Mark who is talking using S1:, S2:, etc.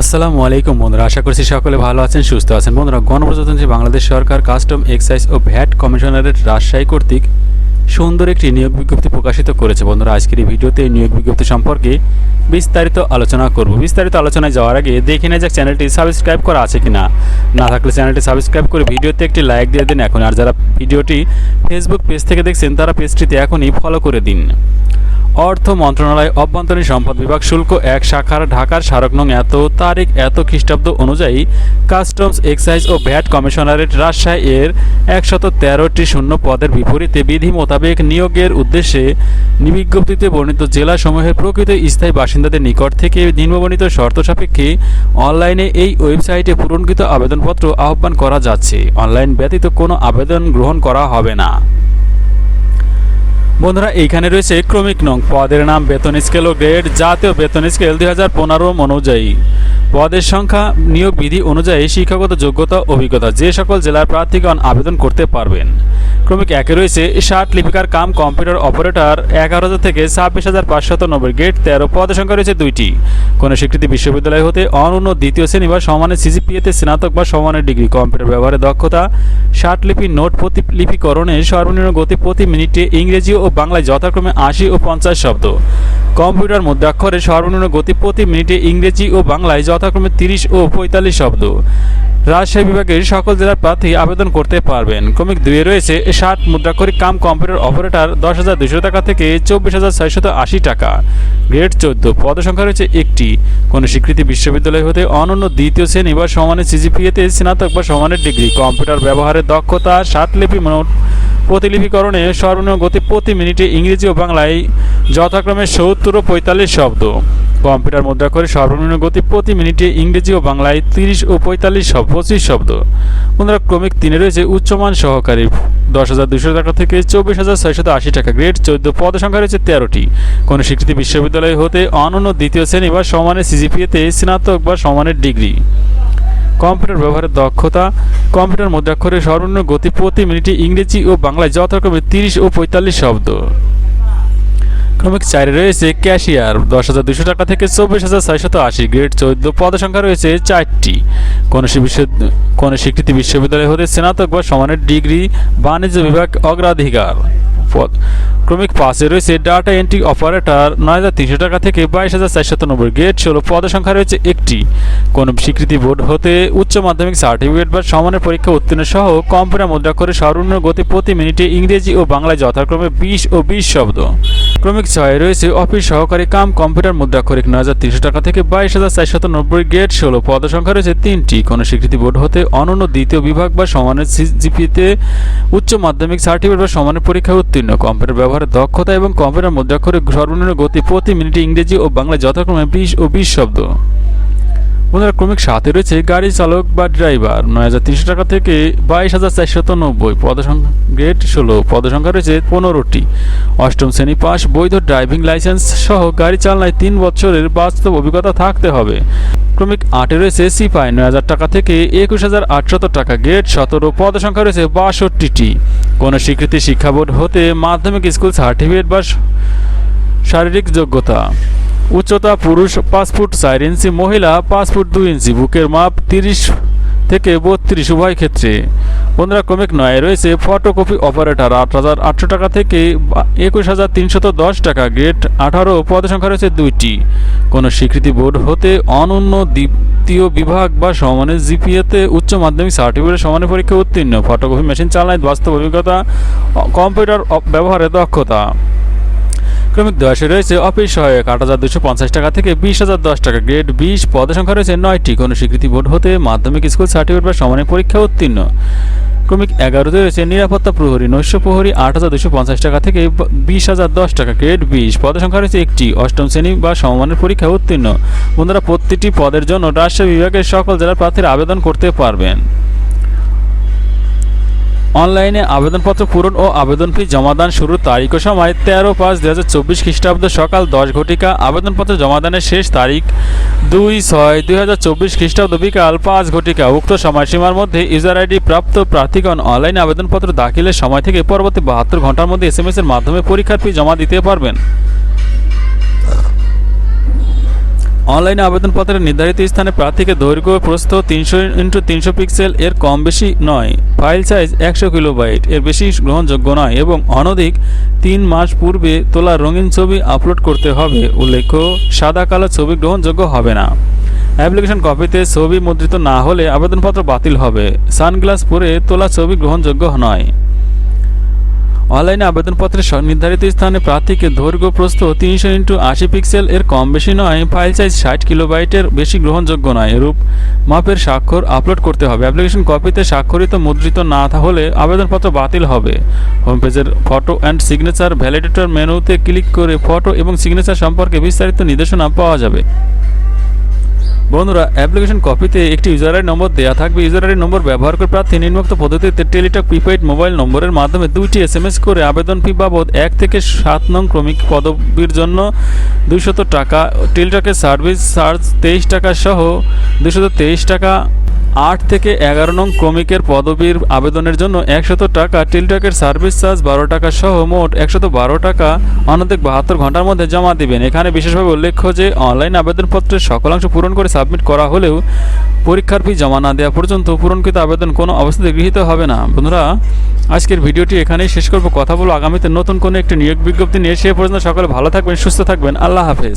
S1: আসসালামু আলাইকুম বন্ধুরা, আশা করছি সকলে ভালো আছেন, সুস্থ আছেন। বন্ধুরা, গণপ্রজাতন্ত্রী বাংলাদেশ সরকার কাস্টম এক্সাইজ ও ভ্যাট কমিশনারের রাজশাহী কর্তৃক সুন্দর একটি নিয়োগ বিজ্ঞপ্তি প্রকাশিত করেছে। বন্ধুরা, আজকের এই ভিডিওতে এই নিয়োগ বিজ্ঞপ্তি সম্পর্কে বিস্তারিত আলোচনা করব। বিস্তারিত আলোচনায় যাওয়ার আগে দেখে নেওয়া যাক চ্যানেলটি সাবস্ক্রাইব করা আছে কিনা। না থাকলে চ্যানেলটি সাবস্ক্রাইব করে ভিডিওতে একটি লাইক দিয়ে দিন এখন, আর যারা ভিডিওটি ফেসবুক পেজ থেকে দেখছেন, তারা পেজটিতে এখনই ফলো করে দিন। অর্থ মন্ত্রণালয় অভ্যন্তরীণ সম্পদ বিভাগ শুল্ক এক শাখার ঢাকার স্মারক নং এত তারিখ এত খ্রিস্টাব্দ অনুযায়ী কাস্টমস, এক্সাইজ ও ভ্যাট কমিশনারেট রাজশাহী এর একশত তেরোটি শূন্য পদের বিপরীতে বিধি মোতাবেক নিয়োগের উদ্দেশ্যে বিজ্ঞপ্তিতে বর্ণিত জেলাসমূহের প্রকৃত স্থায়ী বাসিন্দাদের নিকট থেকে নিম্নবর্ণিত শর্ত সাপেক্ষে অনলাইনে এই ওয়েবসাইটে পূরণকৃত আবেদনপত্র আহ্বান করা যাচ্ছে। অনলাইন ব্যতীত কোনো আবেদন গ্রহণ করা হবে না। বন্ধুরা, এইখানে রয়েছে ক্রমিক নং। পদের নাম বেতন স্কেল ও গ্রেড, জাতীয় বেতন স্কেল দুই হাজার পনেরো অনুযায়ী। পদের সংখ্যা, নিয়োগ বিধি অনুযায়ী শিক্ষাগত যোগ্যতা, অভিজ্ঞতা যে সকল জেলার প্রার্থীগণ আবেদন করতে পারবেন। ক্রমিক একে রয়েছে ষাট লিপিকার কাম কম্পিউটার অপারেটর, এগারো হাজার থেকে ছাব্বিশ হাজার পাঁচশত নব্বই গ্রেড, তেরো পদের সংখ্যা রয়েছে দুইটি। কোনো স্বীকৃতি বিশ্ববিদ্যালয় হতে অনন্য দ্বিতীয় শ্রেণি বা সমানের সিজিপিএতে স্নাতক বা সমানের ডিগ্রি। কম্পিউটার ব্যবহারে দক্ষতা, ষাট লিপি নোট প্রতিলিপিকরণে সর্বনিম্ন গতি প্রতি মিনিটে ইংরেজি ও বাংলায় যথাক্রমে আশি ও পঞ্চাশ শব্দ। কম্পিউটার মধ্যাক্ষরে সর্বনিম্ন গতি প্রতি মিনিটে ইংরেজি ও বাংলায় যথাক্রমে তিরিশ ও পঁয়তাল্লিশ শব্দ। রাজশাহী বিভাগের সকল জেলার প্রার্থী আবেদন করতে পারবেন। ক্রমিক দুয়ে রয়েছে ষাট মুদ্রাক্ষরিক কাম কম্পিউটার অপারেটর, দশ হাজার দুশো টাকা থেকে চব্বিশ হাজার ছয়শত আশি টাকা। গ্রেড চোদ্দ, পদসংখ্যা রয়েছে একটি। কোনো স্বীকৃতি বিশ্ববিদ্যালয় হতে অনন্য দ্বিতীয় শ্রেণি বা সমানের সিজিপিএতে স্নাতক বা সমানের ডিগ্রি। কম্পিউটার ব্যবহারের দক্ষতা ষাট লিপি মোট প্রতিলিপিকরণে সর্বনিম্ন গতি প্রতি মিনিটে ইংরেজি ও বাংলায় যথাক্রমে সত্তর ও পঁয়তাল্লিশ শব্দ। কম্পিউটার মুদ্রা করে সর্বনিম্ন গতি প্রতি মিনিটে ইংরেজি ও বাংলায় তিরিশ ও পঁয়তাল্লিশ পঁচিশ শব্দ। বন্ধুরা, ক্রমিক তিনে রয়েছে উচ্চমান সহকারী। দশ হাজার দুশো টাকা থেকে চব্বিশ হাজার ছয়শত আশি টাকা গ্রেড, চোদ্দ পদ সংখ্যা রয়েছে তেরোটি। কোনো স্বীকৃতি বিশ্ববিদ্যালয় হতে অনন্য দ্বিতীয় শ্রেণি বা সমানের সিজিপিএতে স্নাতক বা সমানের ডিগ্রি। কম্পিউটার ব্যবহারের দক্ষতা, কম্পিউটার মধ্যাক্ষরে সর্বনিম্ন গতি প্রতি মিনিটে ইংরেজি ও বাংলায় যথাক্রমে তিরিশ ও পঁয়তাল্লিশ শব্দ। ক্রমিক চারে রয়েছে ক্যাশিয়ার, দশ হাজার দুশো টাকা থেকে চব্বিশ হাজার ছয়শত আশি। গ্রেড চৌদ্দ পদ সংখ্যা রয়েছে চারটি। কোনো বিশ্ব কোনো স্বীকৃতি বিশ্ববিদ্যালয় হতে স্নাতক বা সমানের ডিগ্রি বাণিজ্য বিভাগ অগ্রাধিকার পদ। ক্রমিক পাঁচে রয়েছে ডাটা এন্ট্রি অপারেটর নয় হাজার তিনশো টাকা থেকে বাইশ হাজার চারশত নব্বই গ্রেড ষোলো পদের সংখ্যা রয়েছে একটি। কোনো স্বীকৃতি বোর্ড হতে উচ্চ মাধ্যমিক সার্টিফিকেট বা সমানের পরীক্ষা উত্তীর্ণ সহ কম্পিউটার মুদ্রা করে সর্বনিম্ন গতি প্রতি মিনিটে ইংরেজি ও বাংলায় যথাক্রমে বিশ ও বিশ শব্দ। ক্রমিক ছয় রয়েছে অফিস সহকারী কাম কম্পিউটার মুদ্রা খরিক নয় হাজার তিনশো টাকা থেকে বাইশ হাজার চারশত নব্বই গ্রেড ষোলো। পদ সংখ্যা রয়েছে তিনটি। কোনো স্বীকৃতি বোর্ড হতে অনন্য দ্বিতীয় বিভাগ বা সমানের সিজিপিতে উচ্চ মাধ্যমিক সার্টিফিকেট বা সমানের পরীক্ষায় উত্তীর্ণ। কম্পিউটার ব্যবহারের দক্ষতা এবং কম্পিউটার মুদ্রাক্ষরিক সর্বনিম্ন গতি প্রতি মিনিটে ইংরেজি ও বাংলা যথাক্রমে বিশ ও বিশ শব্দ। বন্ধুরা ক্রমিক সাথে রয়েছে গাড়ি চালক বা ড্রাইভার। নয় হাজার তিনশো টাকা থেকে বাইশ হাজার চারশত নব্বই পদসংখ্যা। গ্রেড ষোলো, পদসংখ্যা রয়েছে পনেরোটি। অষ্টম শ্রেণি পাস বৈধ ড্রাইভিং লাইসেন্স সহ গাড়ি চালনায় তিন বছরের বাস্তব অভিজ্ঞতা থাকতে হবে। ক্রমিক আটে রয়েছে সিপাই, নয় হাজার টাকা থেকে একুশ হাজার আটশত টাকা। গ্রেড সতেরো, পদসংখ্যা রয়েছে বাষট্টিটি। কোনো স্বীকৃতি শিক্ষা বোর্ড হতে মাধ্যমিক স্কুল সার্টিফিকেট বা শারীরিক যোগ্যতা। উচ্চতা পুরুষ পাঁচ ফুট চার ইঞ্চি, মহিলা পাঁচ ফুট দুই ইঞ্চি। বুকের মাপ তিরিশ থেকে বত্রিশ উভয় ক্ষেত্রে। বন্ধুরা, ক্রমিক নয় রয়েছে ফটোকপি অপারেটর। আট হাজার আটশো টাকা থেকে একুশ হাজার তিনশত দশ টাকা। গ্রেড আঠারো, পদ সংখ্যা রয়েছে দুইটি। কোনো স্বীকৃতি বোর্ড হতে অনন্য দ্বিতীয় বিভাগ বা সমানের জিপিএতে উচ্চ মাধ্যমিক সার্টিফিকেট সমানের পরীক্ষা উত্তীর্ণ। ফটোকপি মেশিন চালায় বাস্তব অভিজ্ঞতা, কম্পিউটার ব্যবহারে দক্ষতা। ক্রমিক দশে রয়েছে অফিস সহায়ক আট হাজার দুশো পঞ্চাশ টাকা থেকে বিশ হাজার দশ টাকা। গ্রেড বিশ পদের সংখ্যা রয়েছে নয়টি। কোনো স্বীকৃতি বোর্ড হতে মাধ্যমিক স্কুল সার্টিফিকেট বা সমানের পরীক্ষা উত্তীর্ণ। ক্রমিক এগারোতে রয়েছে নিরাপত্তা প্রহরী, নৈশ প্রহরী আট হাজার দুশো পঞ্চাশ টাকা থেকে বিশ হাজার দশ টাকা। গ্রেড বিশ পদের সংখ্যা রয়েছে একটি। অষ্টম শ্রেণি বা সমমানের পরীক্ষা উত্তীর্ণ। বন্ধুরা, প্রতিটি পদের জন্য রাজশাহী বিভাগের সকল জেলার প্রার্থীরা আবেদন করতে পারবেন। অনলাইনে আবেদনপত্র পূরণ ও আবেদন ফি জমাদান শুরুর তারিখ ও সময় তেরো পাঁচ দু হাজার চব্বিশ খ্রিস্টাব্দ সকাল দশ ঘটিকা। আবেদনপত্র জমাদানের শেষ তারিখ দুই ছয় দুই হাজার চব্বিশ খ্রিস্টাব্দ বিকাল পাঁচ ঘটিকা। উক্ত সময়সীমার মধ্যে ইউজার আইডি প্রাপ্ত প্রার্থীগণ অনলাইনে আবেদনপত্র দাখিলের সময় থেকে পরবর্তী বাহাত্তর ঘণ্টার মধ্যে এস এর মাধ্যমে পরীক্ষার ফি জমা দিতে পারবেন। অনলাইনে আবেদনপত্রের নির্ধারিত স্থানে প্রার্থীকে দৈর্ঘ্য, প্রস্থ তিনশো ইন্টু তিনশো পিক্সেল এর কম বেশি নয়। ফাইল সাইজ একশো কিলোবাইট। এর বেশি গ্রহণযোগ্য নয় এবং অনধিক তিন মাস পূর্বে তোলা রঙিন ছবি আপলোড করতে হবে। উল্লেখ্য, সাদা কালো ছবি গ্রহণযোগ্য হবে না। অ্যাপ্লিকেশন কপিতে ছবি মুদ্রিত না হলে আবেদনপত্র বাতিল হবে। সানগ্লাস পরে তোলা ছবি গ্রহণযোগ্য নয়। অনলাইনে আবেদনপত্রের নির্ধারিত স্থানে প্রার্থীকে দৈর্ঘ্য প্রস্থ তিনশো ইন্টু আশি পিক্সেল, এর কম বেশি নয়, ফাইল সাইজ ষাট কিলোবাইটের, বেশি গ্রহণযোগ্য নয়, এরূপ মাপের স্বাক্ষর আপলোড করতে হবে। অ্যাপ্লিকেশন কপিতে স্বাক্ষরিত, মুদ্রিত না হলে আবেদনপত্র বাতিল হবে। হোম পেজের ফটো অ্যান্ড সিগনেচার ভ্যালিডেটর মেনুতে ক্লিক করে ফটো এবং সিগনেচার সম্পর্কে বিস্তারিত নির্দেশনা পাওয়া যাবে। বন্ধুরা অ্যাপ্লিকেশন কপিতে একটি ইউজার আইডি নম্বর দেওয়া থাকবে। ইউজার আইডি নম্বর ব্যবহার করে প্রার্থী নিম্নোক্ত পদ্ধতিতে টেলিটক প্রিপেইড মোবাইল নম্বরের মাধ্যমে দুইটি এস করে আবেদন ফি বাবদ এক থেকে সাত নং ক্রমিক পদবীর জন্য দুইশত টাকা, টেলিটকের সার্ভিস চার্জ তেইশ টাকা সহ দুশত তেইশ টাকা আট থেকে এগারো নং ক্রমিকের পদবীর আবেদনের জন্য একশত টাকা, টেলিটকের সার্ভিস চার্জ বারো টাকা সহ মোট একশত বারো টাকা, অনধিক বাহাত্তর ঘণ্টার মধ্যে জমা দিবেন। এখানে বিশেষভাবে উল্লেখ্য যে, অনলাইন আবেদনপত্রের সকলাংশ পূরণ করে সাবমিট করা হলেও পরীক্ষার ফি জমা না দেওয়া পর্যন্ত পূরণকৃত আবেদন কোনো অবস্থাতে গৃহীত হবে না। বন্ধুরা, আজকের ভিডিওটি এখানেই শেষ করব। কথা বলব আগামীতে নতুন কোনো একটি নিয়োগ বিজ্ঞপ্তি নিয়ে। সে পর্যন্ত সকলে ভালো থাকবেন, সুস্থ থাকবেন। আল্লাহ হাফেজ।